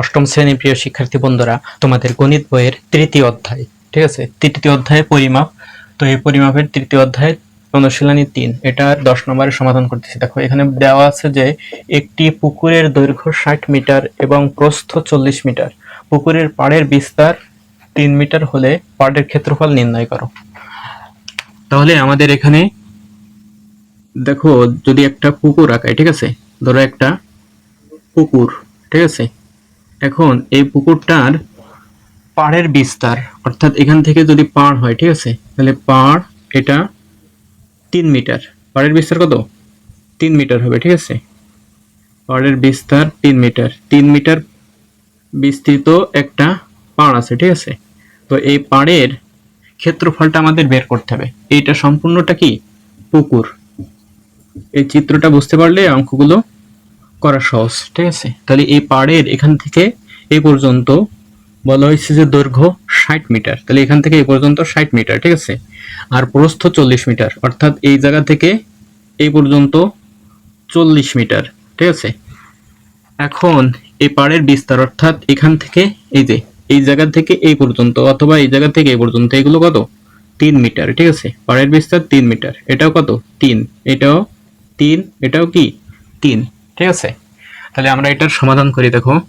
অষ্টম শ্রেণির প্রিয় শিক্ষার্থী বন্ধুরা, তোমাদের গণিত বইয়ের তৃতীয় অধ্যায়, ঠিক আছে? তৃতীয় অধ্যায়ে পরিমাপ। তো এই পরিমাপের তৃতীয় অধ্যায় অনুশীলনী তিন, এটার দশ নম্বরে সমাধান করতেছি। দেখো, এখানে দেওয়া আছে যে, একটি পুকুরের দৈর্ঘ্য ষাট মিটার এবং প্রস্থ চল্লিশ মিটার। পুকুরের পাড়ের বিস্তার তিন মিটার হলে পাড়ের ক্ষেত্রফল নির্ণয় করো। তাহলে আমাদের এখানে, দেখো, যদি একটা পুকুর আঁকায়, ঠিক আছে? ধরো একটা পুকুর, ঠিক আছে? এখন এই পুকুরটার পাড়ের বিস্তার, অর্থাৎ এখান থেকে যদি পাড় হয়, ঠিক আছে? তাহলে পাড় এটা তিন মিটার। পাড়ের বিস্তার কত? তিন মিটার হবে, ঠিক আছে? পাড়ের বিস্তার তিন মিটার। তিন মিটার বিস্তৃত একটা পাড় আছে, ঠিক আছে? তো এই পাড়ের ক্ষেত্রফলটা আমাদের বের করতে হবে। এইটা সম্পূর্ণটা কি? পুকুর। এই চিত্রটা বুঝতে পারলে অঙ্কগুলো করা সহজ, ঠিক আছে? তাহলে এই পাড়ের এখান থেকে এই পর্যন্ত বলা হয়েছে যে দৈর্ঘ্য ষাট মিটার। তাহলে এখান থেকে এ পর্যন্ত ষাট মিটার, ঠিক আছে? আর প্রস্থ চল্লিশ মিটার, অর্থাৎ এই জায়গা থেকে এই পর্যন্ত চল্লিশ মিটার, ঠিক আছে? এখন এই পাড়ের বিস্তার, অর্থাৎ এখান থেকে এই যে, এই জায়গা থেকে এই পর্যন্ত অথবা এই জায়গা থেকে এই পর্যন্ত, এগুলো কত? তিন মিটার, ঠিক আছে? পাড়ের বিস্তার তিন মিটার, এটাও কত? তিন। এটাও তিন, এটাও কি? তিন, ঠিক আছে? তাহলে আমরা এটার সমাধান করি, দেখো।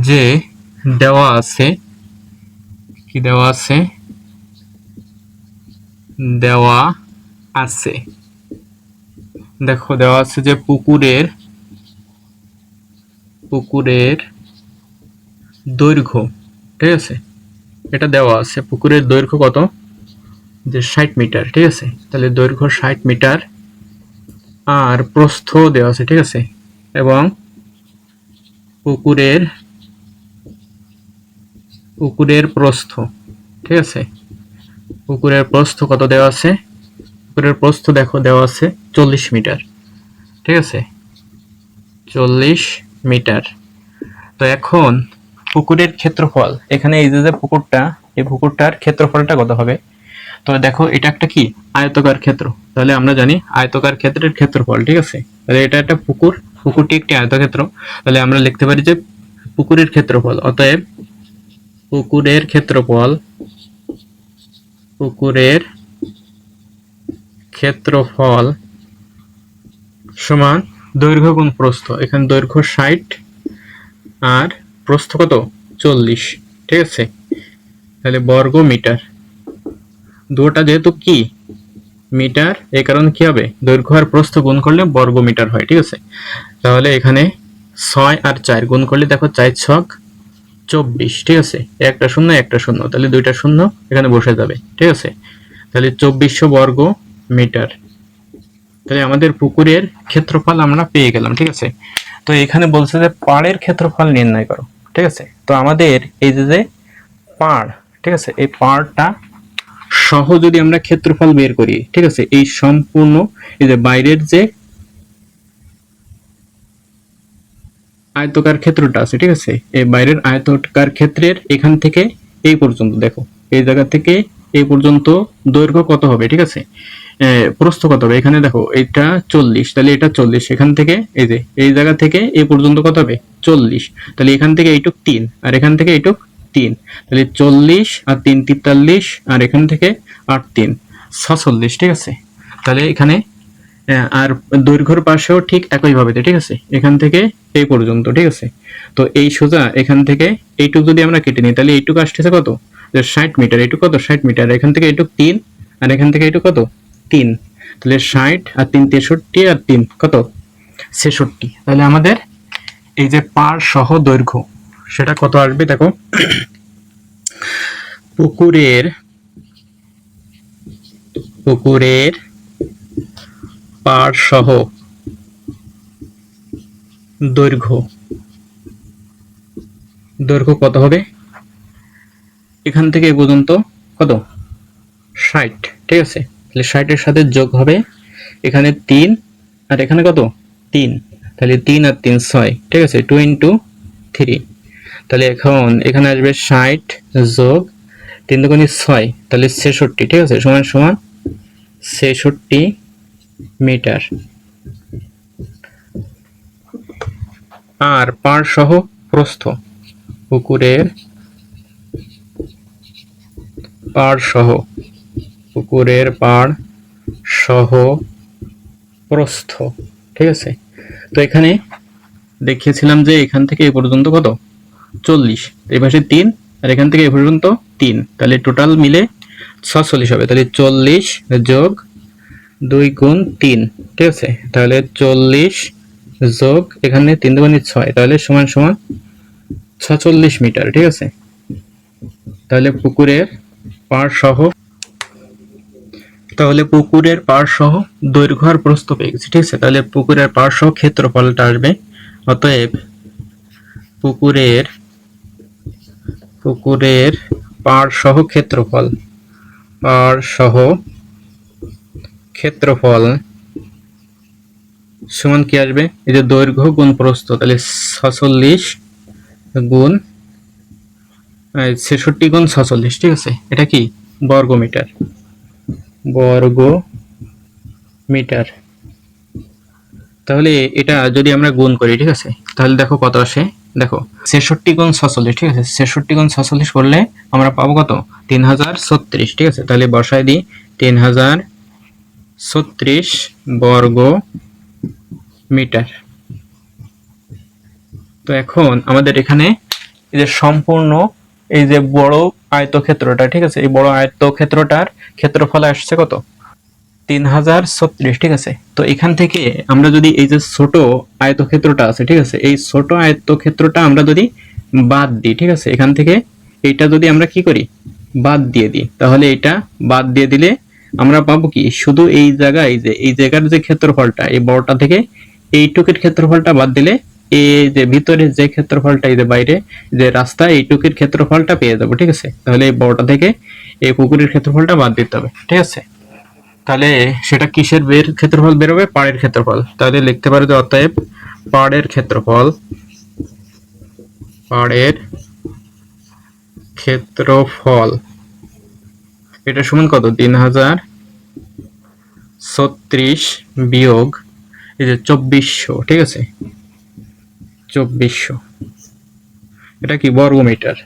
যে দেওয়া আছে, কি দেওয়া আছে? দেওয়া আছে। দেখো, দেওয়া আছে যে পুকুরের পুকুরের দৈর্ঘ্য, ঠিক আছে? এটা দেওয়া আছে, পুকুরের দৈর্ঘ্য কত? যে ষাট মিটার, ঠিক আছে? তাহলে দৈর্ঘ্য ষাট মিটার আর প্রস্থ দেওয়া আছে, ঠিক আছে? এবং পুকুরের পুকুরের প্রস্থ, ঠিক আছে? পুকুরের প্রস্থ কত দেওয়া আছে? পুকুরের প্রস্থ দেখো, দেওয়া আছে চল্লিশ মিটার, ঠিক আছে? চল্লিশ মিটার। তো এখন পুকুরের ক্ষেত্রফল, এখানে এই যে পুকুরটা, এই পুকুরটার ক্ষেত্রফলটা কত হবে? তো দেখো, এটা একটা কি? আয়তকার ক্ষেত্র। তাহলে আমরা জানি আয়তকার ক্ষেত্রের ক্ষেত্রফল, ঠিক আছে? তাহলে এটা একটা পুকুর পুকুরটি একটি আয়তক্ষেত্র। তাহলে আমরা লিখতে পারি যে পুকুরের ক্ষেত্রফল, অতএব পুকুরের ক্ষেত্রফল পুকুরের ক্ষেত্রফল সমান দৈর্ঘ্য গুণ প্রস্থ। এখানে দৈর্ঘ্য ষাট আর প্রস্থ কত? চল্লিশ। ঠিক আছে? তাহলে বর্গ মিটার। দুটা যেহেতু কি? মিটার এই কারণে কি হবে? দৈর্ঘ্য আর প্রস্থ গুণ করলে বর্গ মিটার হয়। ঠিক আছে? তাহলে এখানে ছয় আর চার গুণ করলে দেখো চার ছক চব্বিশ, ঠিক আছে? একটা শূন্য একটা শূন্য, তাহলে দুইটা শূন্য এখানে বসে যাবে, ঠিক আছে? তাহলে চব্বিশশো বর্গ মিটার। তাহলে আমাদের পুকুরের ক্ষেত্রফল আমরা পেয়ে গেলাম, ঠিক আছে? তো এখানে বলছে যে পাড়ের ক্ষেত্রফল নির্ণয় করো, ঠিক আছে? তো আমাদের এই যে যে পাড়, ঠিক আছে? এই পাড়টা সহ যদি আমরা ক্ষেত্রফল বের করি, ঠিক আছে? এই সম্পূর্ণ এই যে বাইরের যে আয়তকার ক্ষেত্রটা আছে, ঠিক আছে? এই বাইরের আয়তকার ক্ষেত্রের এখান থেকে এই পর্যন্ত, দেখো, এই জায়গা থেকে এই পর্যন্ত দৈর্ঘ্য কত হবে, ঠিক আছে? প্রস্থ কত হবে? এখানে দেখো, এটা চল্লিশ, তাহলে এটা চল্লিশ, এখান থেকে, এই যে, এই জায়গা থেকে এই পর্যন্ত কত হবে? চল্লিশ, তাহলে এখান থেকে এইটুক তিন, আর এখান থেকে এইটুক তিন, তাহলে চল্লিশ আর তিন তেতাল্লিশ, আর এখান থেকে আট তিন ছচল্লিশ ঠিক আছে? তাহলে এখানে আর দৈর্ঘ্যর পাশেও ঠিক একই একইভাবে ঠিক আছে? এখান থেকে এই পর্যন্ত, ঠিক আছে? তো এই সোজা এখান থেকে এইটুক যদি আমরা কেটে নিই, তাহলে এইটুক আসতেছে কত? যে ষাট মিটার, এইটুক কত? ষাট মিটার এখান থেকে এইটুক তিন, আর এখান থেকে এইটুক কত? তিন। তাহলে ষাট আর তিন তেষট্টি আর তিন, কত? ছেষট্টি। তাহলে আমাদের এই যে পার সহ দৈর্ঘ্য, সেটা কত আসবে? দেখো, পুকুরের পুকুরের পার সহ দৈর্ঘ্য। দৈর্ঘ্য কত হবে? এখান থেকে পর্যন্ত কত? ষাট, ঠিক আছে? তাহলে ষাটের সাথে যোগ হবে এখানে তিন, আর এখানে কত? তিন। তাহলে তিন আর তিন ছয়, ঠিক আছে? টু ইন্টু থ্রি তাহলে এখন এখানে আসবে ষাট যোগ তিন দুগুণি ছয়, তাহলে ছেষট্টি, ঠিক আছে? সমান সমান ছেষট্টি মিটার। আর পার সহ প্রস্থ। পুকুরের পাড় সহ পুকুরের পাড় সহ প্রস্থ। ঠিক আছে? তো এখানে দেখিয়েছিলাম যে এখান থেকে এই পর্যন্ত কত? চল্লিশ। এই পাশে তিন, আর এখান থেকে এই পর্যন্ত তিন। তাহলে টোটাল মিলে ছচল্লিশ হবে। তাহলে চল্লিশ যোগ দুই গুণ তিন। ঠিক আছে? তাহলে চল্লিশ যোগ এখানে তিন দুগুণে ছয়, তাহলে সমান সমান ছচল্লিশ মিটার, ঠিক আছে? তাহলে পুকুরের পাড় সহ তাহলে পুকুরের পাড় সহ দৈর্ঘ্য আর প্রস্থ পেয়ে গেছি, ঠিক আছে? তাহলে পুকুরের পাড় সহ ক্ষেত্রফলটা আসবে, অতএব পুকুরের পুকুরের পাড় সহ ক্ষেত্রফল পাড় সহ ক্ষেত্রফল, সমান কি আসবে? এই যে দৈর্ঘ্য গুণ প্রস্থ, তাহলে ছচল্লিশ গুণ ছেষট্টি গুণ ছচল্লিশ, ঠিক আছে? এটা কি? বর্গ মিটার বর্গ মিটার তাহলে এটা যদি আমরা গুণ করি, ঠিক আছে? তাহলে দেখো কত আসে? দেখো, ছেষট্টি গুণ ছচল্লিশ, ঠিক আছে? ছেষট্টি গুণ ছচল্লিশ করলে আমরা পাবো কত? তিন হাজার ছত্রিশ, ঠিক আছে? তাহলে বসায় দিই, তিন হাজার ছত্রিশ বর্গ মিটার। তো এখন আমাদের এখানে এই যে সম্পূর্ণ এই যে বড় আয়তক্ষেত্রটা, ঠিক আছে? এই বড় আয়তক্ষেত্রটার ক্ষেত্রফল আসছে কত? তিন হাজার ছত্রিশ, ঠিক আছে? তো এখান থেকে আমরা যদি এই যে ছোট আয়তক্ষেত্রটা আছে, ঠিক আছে? এই ছোট আয়তক্ষেত্রটা আমরা যদি বাদ দিই, ঠিক আছে? এখান থেকে এইটা যদি আমরা কি করি? বাদ দিয়ে দিই। তাহলে এটা বাদ দিয়ে দিলে আমরা পাবো কি? শুধু এই জায়গায় যে, এই জায়গার যে ক্ষেত্রফলটা, এই বড়টা থেকে এইটুকের ক্ষেত্রফলটা বাদ দিলে এই যে ভিতরে যে ক্ষেত্রফলটা এই যে বাইরে যে রাস্তা, এইটুকের ক্ষেত্রফলটা পেয়ে যাব, ঠিক আছে? তাহলে এই বড়টা থেকে এই পুকুরের ক্ষেত্রফলটা বাদ দিতে হবে, ঠিক আছে? তাহলে সেটা কিসের বের ক্ষেত্রফল বেরোবে? পাড়ের ক্ষেত্রফল। তাহলে লিখতে পারো যে অতএব পাড়ের ক্ষেত্রফল পাড়ের ক্ষেত্রফল এটা সমান কত? তিন হাজার ছত্রিশ বিয়োগ এই যে চব্বিশশো, ঠিক আছে? চব্বিশশো। এটা কি? বর্গ মিটার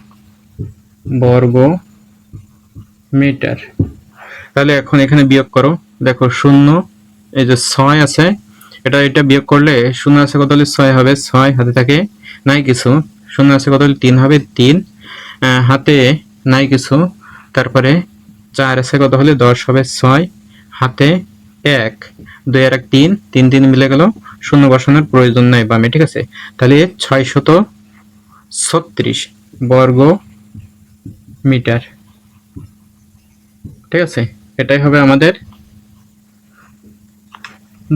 বর্গ মিটার তাহলে এখন এখানে বিয়োগ করো। দেখো শূন্য, এই যে ছয় আছে, এটা এটা বিয়োগ করলে শূন্য আছে কত হলে ছয় হবে? ছয় হাতে থাকে, নাই কিছু। শূন্য আছে কত হলে তিন হবে? তিন। হাতে নাই কিছু। তারপরে চার আছে কত হলে দশ হবে ছয়। হাতে এক, দুই আর এক, তিন। তিন তিন মিলে গেল। শূন্য বসানোর প্রয়োজন নাই বামে, ঠিক আছে? তাহলে ছয় শত ছত্রিশ বর্গ মিটার। ঠিক আছে? এটাই হবে আমাদের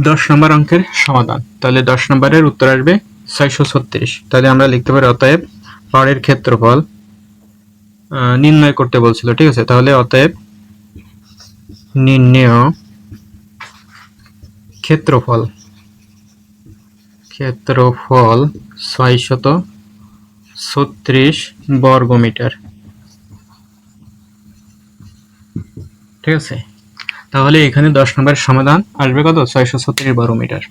দশ নম্বর অঙ্কের সমাধান। তাহলে দশ নম্বরের উত্তর আসবে ছয়শো ছত্রিশ। তাহলে আমরা লিখতে পারি, অতএব পাড়ের ক্ষেত্রফল নির্ণয় করতে বলছিল, ঠিক আছে? তাহলে অতএব নির্ণয় ক্ষেত্রফল। ক্ষেত্রফল ছয়শত ছত্রিশ বর্গ মিটার ঠিক আছে? তাহলে এখানে দশ নম্বরের সমাধান আসবে কত? ছয়শো ছত্রিশ বর্গ মিটার